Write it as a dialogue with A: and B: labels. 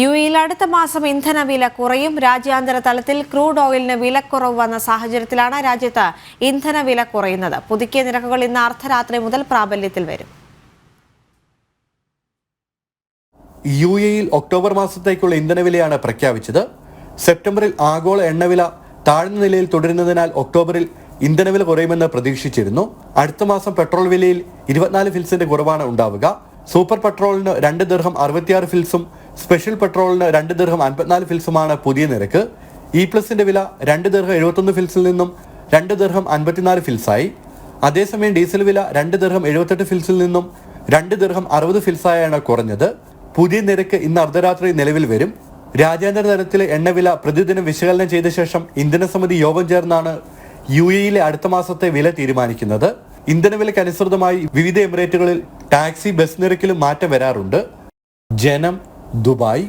A: U എയിൽ അടുത്ത മാസം ഇന്ധന വില കുറയും. രാജ്യാന്തര തലത്തിൽ ക്രൂഡ് ഓയിലിന് വിലക്കുറവ് വന്ന സാഹചര്യത്തിലാണ് രാജ്യത്ത് ഇന്ധന വില കുറയുന്നത്. പുതുക്കിയ നിരക്കുകൾ ഇന്ന് അർദ്ധരാത്രി മുതൽ പ്രാബല്യത്തിൽ വരും.
B: യു എയിൽ ഒക്ടോബർ മാസത്തേക്കുള്ള ഇന്ധനവിലയാണ് പ്രഖ്യാപിച്ചത്. സെപ്റ്റംബറിൽ ആഗോള എണ്ണവില താഴ്ന്ന നിലയിൽ തുടരുന്നതിനാൽ ഒക്ടോബറിൽ ഇന്ധനവില കുറയുമെന്ന് പ്രതീക്ഷിച്ചിരുന്നു. അടുത്ത മാസം പെട്രോൾ വിലയിൽ ഇരുപത്തിനാല് ഫിൽസിന്റെ കുറവാണ് ഉണ്ടാവുക. സൂപ്പർ പെട്രോളിന് രണ്ട് ദീർഘം അറുപത്തിയാറ് ഫിൽസും സ്പെഷ്യൽ പെട്രോളിന് രണ്ട് ദീർഘം അൻപത്തിനാല് ഫിൽസുമാണ് പുതിയ നിരക്ക്. ഇ പ്ലസിന്റെ വില രണ്ട് ദീർഘം എഴുപത്തൊന്ന് ഫിൽസിൽ നിന്നും രണ്ട് ദീർഘം അൻപത്തിനാല് ഫിൽസായി. അതേസമയം ഡീസൽ വില രണ്ട് ദീർഘം എഴുപത്തെട്ട് ഫിൽസിൽ നിന്നും രണ്ട് ദീർഘം അറുപത് ഫിൽസായാണ് കുറഞ്ഞത്. പുതിയ നിരക്ക് ഇന്ന് അർദ്ധരാത്രി നിലവിൽ വരും. രാജ്യാന്തര തലത്തിലെ എണ്ണവില പ്രതിദിനം വിശകലനം ചെയ്ത ശേഷം ഇന്ധനസമിതി യോഗം ചേർന്നാണ് യു എയിലെ അടുത്ത മാസത്തെ വില തീരുമാനിക്കുന്നത്. ഇന്ധനവിലയ്ക്ക് അനുസൃതമായി വിവിധ എമിറേറ്റുകളിൽ ടാക്സി ബസ് നിരക്കിലും മാറ്റം വരാറുണ്ട്. ജനം ദുബായ്